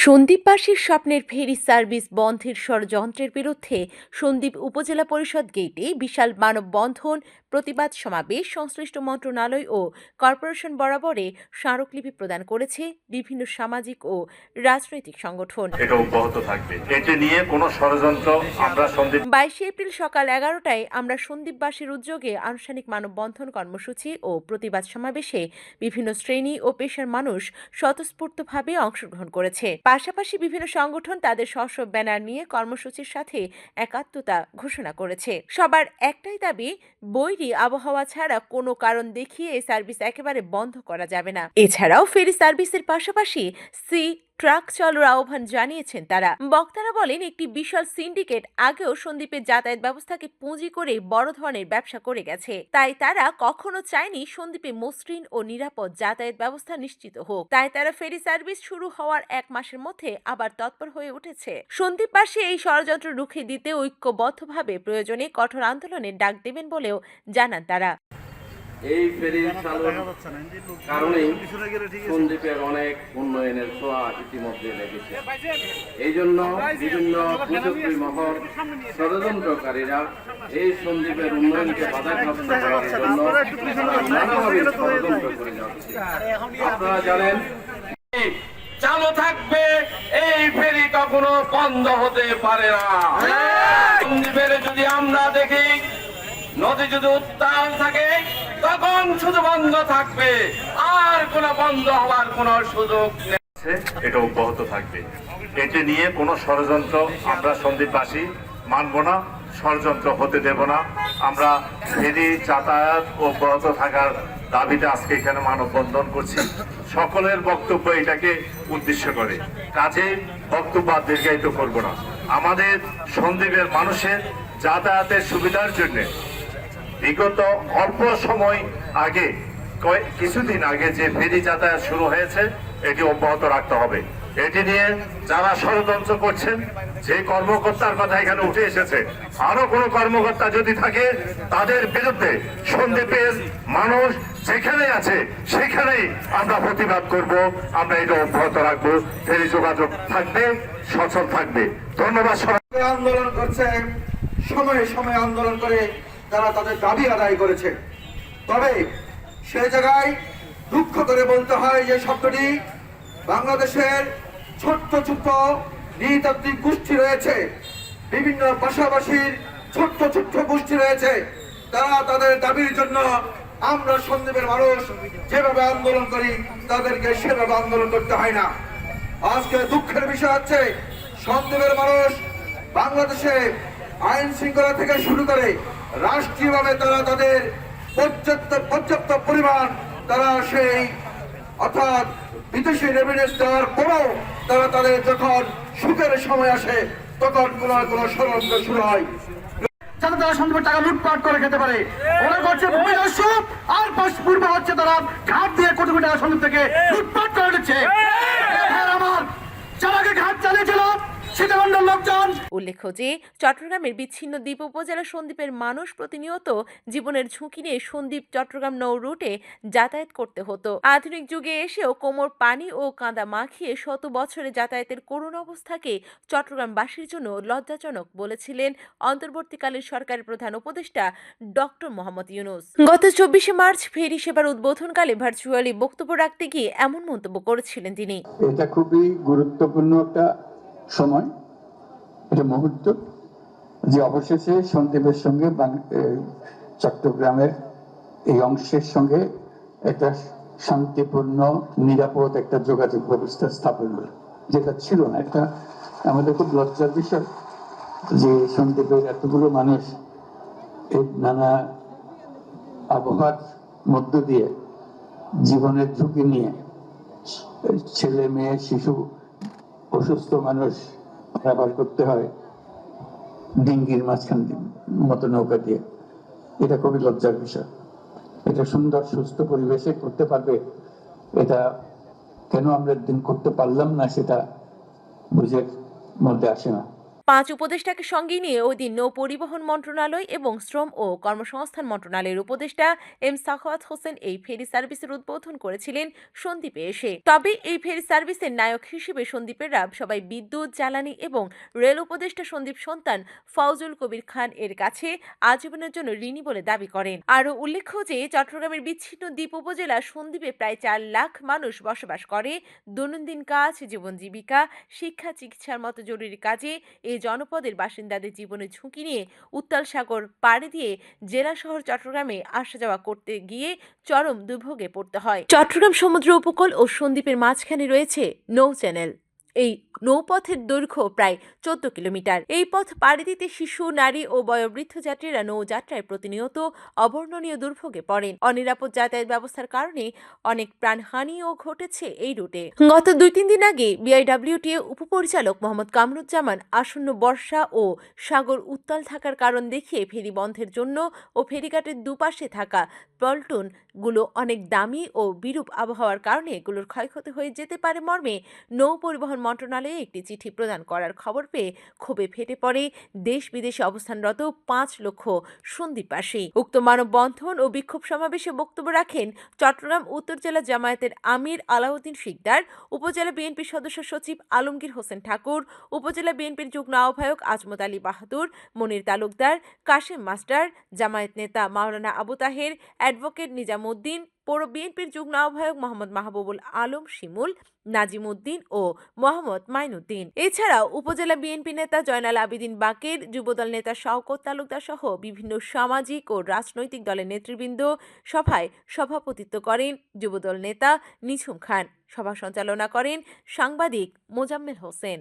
সন্দীপবাসীর স্বপ্নের ferry service বন্ধের ষড়যন্ত্রের বিরুদ্ধে সন্দীপ উপজেলা পরিষদ গেটে বিশাল মানববন্ধন প্রতিবাদ সমাবেশ সংশ্লিষ্ট মন্ত্রণালয় ও কর্পোরেশন বরাবরে স্মারকলিপি প্রদান করেছে বিভিন্ন সামাজিক ও রাজনৈতিক সংগঠন। এটা অব্যাহত থাকবে। এটি নিয়ে কোনো ষড়যন্ত্র আমরা সন্দীপ বাইশে এপ্রিল সকাল এগারোটায় আমরা সন্দীপবাসীর উদ্যোগে আনুষ্ঠানিক মানববন্ধন কর্মসূচি ও প্রতিবাদ সমাবেশে বিভিন্ন শ্রেণি ও পেশার মানুষ স্বতঃস্ফূর্তভাবে অংশগ্রহণ করেছে। পাশাপাশি বিভিন্ন সংগঠন তাদের স্ব স্ব ব্যানার নিয়ে কর্মসূচির সাথে একাত্মতা ঘোষণা করেছে। সবার একটাই দাবি বৈরী আবহাওয়া ছাড়া কোনো কারণ দেখিয়ে এই সার্ভিস একেবারে বন্ধ করা যাবে না? এছাড়াও ফেরি সার্ভিসের পাশাপাশি সি ট্রাক চালুর আহ্বান জানিয়েছেন তারা। বক্তারা বলেন, একটি বিশাল সিন্ডিকেট আগেও সন্দ্বীপের যাতায়াত ব্যবস্থাকে পুঁজি করে বড় ধরনের ব্যবসা করে গেছে। তাই তারা কখনো চায়নি সন্দ্বীপে মসৃণ ও নিরাপদ যাতায়াত ব্যবস্থা নিশ্চিত হোক। তাই তারা ফেরি সার্ভিস শুরু হওয়ার এক মাসের মধ্যে আবার তৎপর হয়ে উঠেছে। সন্দ্বীপবাসী এই ষড়যন্ত্র রুখে দিতে ঐক্যবদ্ধভাবে প্রয়োজনে কঠোর আন্দোলনের ডাক দেবেন বলেও জানান তারা। এই ফেরি চালুর কারণেই সন্দ্বীপের অনেক উন্নয়নের ছোঁয়া ইতিমধ্যে লেগেছে। এই জন্য বিভিন্ন প্রযুক্তি মহল ষড়যন্ত্রকারীরা এই সন্দ্বীপের উন্নয়নকে বাধাগ্রস্ত করার জন্য নানাভাবে ষড়যন্ত্র করে যাচ্ছে। আপনারা জানেন চালু থাকবে এই ফেরি কখনো বন্ধ হতে পারে না। সন্দ্বীপের যদি আমরা দেখি নদী যদি উত্তাল থাকে তখন শুধু বন্ধ থাকবে। আর কোনো বন্ধ হওয়ার কোনো সুযোগ এটা অব্যাহত থাকবে। এটি নিয়ে কোনো ষড়যন্ত্র আমরা সন্দীপবাসী মানব না, ষড়যন্ত্র হতে দেব না। আমরা ফেরি, যাতায়াত অব্যাহত থাকার দাবিতে আজকে এখানে মানববন্ধন করছি। সকলের বক্তব্য এটাকে উদ্দেশ্য করে। কাজে বক্তব্য আর দীর্ঘায়িত করব না। আমাদের সন্দীপের মানুষের যাতায়াতের সুবিধার জন্যে বিগত অল্প সময় আগে কিছুদিন আগে যে ফেরি যাতায়াত শুরু হয়েছে, এটি অব্যাহত রাখতে হবে। এটি নিয়ে যারা ষড়যন্ত্র করছেন, যে কর্মকর্তার কথা এখানে উঠে এসেছে আরও কোনো কর্মকর্তা যদি থাকে, তাদের বিরুদ্ধে সন্দীপের মানুষ যেখানে আছে, সেখানেই আমরা প্রতিবাদ করব, আমরা এটা অব্যাহত রাখব। ফেরি যোগাযোগ থাকবে, সচল থাকবে। ধন্যবাদ সবাই। আন্দোলন করছে সময়ে সময়ে আন্দোলন করে তারা তাদের দাবি আদায় করেছে। তবে সে জায়গায় দুঃখ করে বলতে হয় যে শব্দটি বাংলাদেশের ছোট্ট ছোট্ট নৃতাত্ত্বিক গোষ্ঠী রয়েছে। বিভিন্ন পাশাপাশির ছোট্ট ছোট্ট গোষ্ঠী রয়েছে। তারা তাদের দাবির জন্য আমরা সন্দীপের মানুষ যেভাবে আন্দোলন করি, তাদেরকে সেভাবে আন্দোলন করতে হয় না। আজকে দুঃখের বিষয় হচ্ছে সন্দেহের মানুষ বাংলাদেশে আইন শৃঙ্খলা থেকে শুরু করে রাষ্ট্রীয়ভাবে তারা তাদের পর্যাপ্ত পর্যাপ্ত পরিমাণ তারা সেই, অর্থাৎ বিদেশি রেভিডেন্স দেওয়ার পরেও তারা তাদের যখন সুখের সময় আসে, তখন কোনো কোনো ষড়যন্ত্র শুরু হয়। তারা লুটপাট করে খেতে পারে। করছে আর হচ্ছে তারা দিয়ে কোটি কোটি টাকা সন্দেহ থেকে লুটপাট করে নিচ্ছে হ্যাঁ, আমার যারা আগে ঘাট চালিয়েছিল সীতাকুণ্ডের লোকজন উল্লেখ্য যে, চট্টগ্রামের বিচ্ছিন্ন দ্বীপ উপজেলা সন্দ্বীপের মানুষ প্রতিনিয়ত জীবনের ঝুঁকি নিয়ে সন্দ্বীপ চট্টগ্রাম নৌ রুটে যাতায়াত করতে হতো। আধুনিক যুগে এসেও কোমর পানি ও কাঁদা মাখিয়ে শত বছরে যাতায়াতের করুণ অবস্থাকে চট্টগ্রামবাসীর জন্য লজ্জাজনক বলেছিলেন অন্তর্বর্তীকালীন সরকারের প্রধান উপদেষ্টা ডক্টর মোহাম্মদ ইউনুস। গত চব্বিশে মার্চ ফেরি সেবার উদ্বোধনকালে ভার্চুয়ালি বক্তব্য রাখতে গিয়ে এমন মন্তব্য করেছিলেন তিনি। এটা খুবই গুরুত্বপূর্ণ একটা সময়। এটা মুহূর্ত, যে অবশেষে সন্দ্বীপের সঙ্গে চট্টগ্রামের এই অংশের সঙ্গে একটা শান্তিপূর্ণ, নিরাপদ একটা যোগাযোগ ব্যবস্থা স্থাপন হলো। যেটা ছিল না, এটা আমাদের খুব লজ্জার বিষয় যে সন্দ্বীপের এতগুলো মানুষ এই নানা আবহাওয়ার মধ্য দিয়ে জীবনের ঝুঁকি নিয়ে ছেলে, মেয়ে, শিশু, অসুস্থ মানুষ ব্যবহার করতে হয়। ডিঙ্গির মাঝখান মতো নৌকা দিয়ে। এটা খুবই লজ্জার বিষয়। এটা সুন্দর, সুস্থ পরিবেশে করতে পারবে। এটা কেন আমরা দিন করতে পারলাম না সেটা বুঝে মধ্যে আসে না। পাঁচ উপদেষ্টাকে সঙ্গে নিয়ে ওই দিন নৌ পরিবহন মন্ত্রণালয় এবং শ্রম ও কর্মসংস্থান মন্ত্রণালয়ের উপদেষ্টা এম সাখাওয়াত হোসেন এই ফেরি সার্ভিসের উদ্বোধন করেছিলেন সন্দ্বীপে এসে। তবে এই ফেরি সার্ভিসের নায়ক হিসেবে সন্দ্বীপেরা সবাই বিদ্যুৎ, জ্বালানি এবং রেল উপদেষ্টা সন্দীপ সন্তান ফৌজুল কবির খান এর কাছে আজীবনের জন্য ঋণী বলে দাবি করেন। আরও উল্লেখ্য যে, চট্টগ্রামের বিচ্ছিন্ন দ্বীপ উপজেলা সন্দ্বীপে প্রায় চার লাখ মানুষ বসবাস করে। দৈনন্দিন কাজ, জীবন জীবিকা, শিক্ষা, চিকিৎসার মতো জরুরি কাজে এই জনপদের বাসিন্দাদের জীবনে ঝুঁকি নিয়ে উত্তাল সাগর পাড়ে দিয়ে জেলা শহর চট্টগ্রামে আসা যাওয়া করতে গিয়ে চরম দুর্ভোগে পড়তে হয়। চট্টগ্রাম সমুদ্র উপকূল ও সন্দ্বীপের মাঝখানে রয়েছে নৌ চ্যানেল। এই নৌপথের দৈর্ঘ্য প্রায় চোদ্দ কিলোমিটার। এই পথ পাড়ি দিতে শিশু, নারী ও বয়োবৃদ্ধ যাত্রীরা নৌযাত্রায় প্রতিনিয়ত অবর্ণনীয় দুর্ভোগে পড়েন। অনিরাপদ যাতায়াত ব্যবস্থার কারণে অনেক প্রাণহানিও ঘটেছে এই রুটে। গত দুই তিন দিন আগে বিআইডব্লিউটিএ উপপরিচালক মোহাম্মদ কামরুজ্জামান আসন্ন বর্ষা ও সাগর উত্তাল থাকার কারণ দেখিয়ে ফেরি বন্ধের জন্য ও ফেরিঘাটের দুপাশে থাকা পল্টনগুলো অনেক দামি ও বিরূপ আবহাওয়ার কারণে এগুলোর ক্ষয়ক্ষতি হয়ে যেতে পারে মর্মে নৌ পরিবহন মন্ত্রণালয়ে একটি চিঠি প্রদান করার খবর পেয়ে ক্ষোভে ফেটে পড়ে দেশ বিদেশে অবস্থানরত পাঁচ লক্ষ সন্দ্বীপবাসী উক্ত মানববন্ধন ও বিক্ষোভ সমাবেশে বক্তব্য রাখেন চট্টগ্রাম উত্তর জেলা জামায়াতের আমির আলাউদ্দিন শিকদার, উপজেলা বিএনপির সদস্য সচিব আলমগীর হোসেন ঠাকুর, উপজেলা বিএনপির যুগ্ম আহ্বায়ক আজমত আলী বাহাদুর, মনির তালুকদার, কাশেম মাস্টার, জামায়াত নেতা মাওলানা আবু তাহের, অ্যাডভোকেট নিজামুদ্দিন পৌর বিএনপির যুগ্ম আহ্বায়ক মোহাম্মদ মাহবুবুল আলম, শিমুল নাজিমুদ্দিন ও মোহাম্মদ মাইনুদ্দিন। এছাড়াও উপজেলা বিএনপি নেতা জয়নাল আবিদিন বাকের, যুবদল নেতা শওকত তালুকদার সহ বিভিন্ন সামাজিক ও রাজনৈতিক দলের নেতৃবৃন্দ সভায় সভাপতিত্ব করেন যুবদল নেতা নিঝুম খান। সভা সঞ্চালনা করেন সাংবাদিক মোজাম্মেল হোসেন।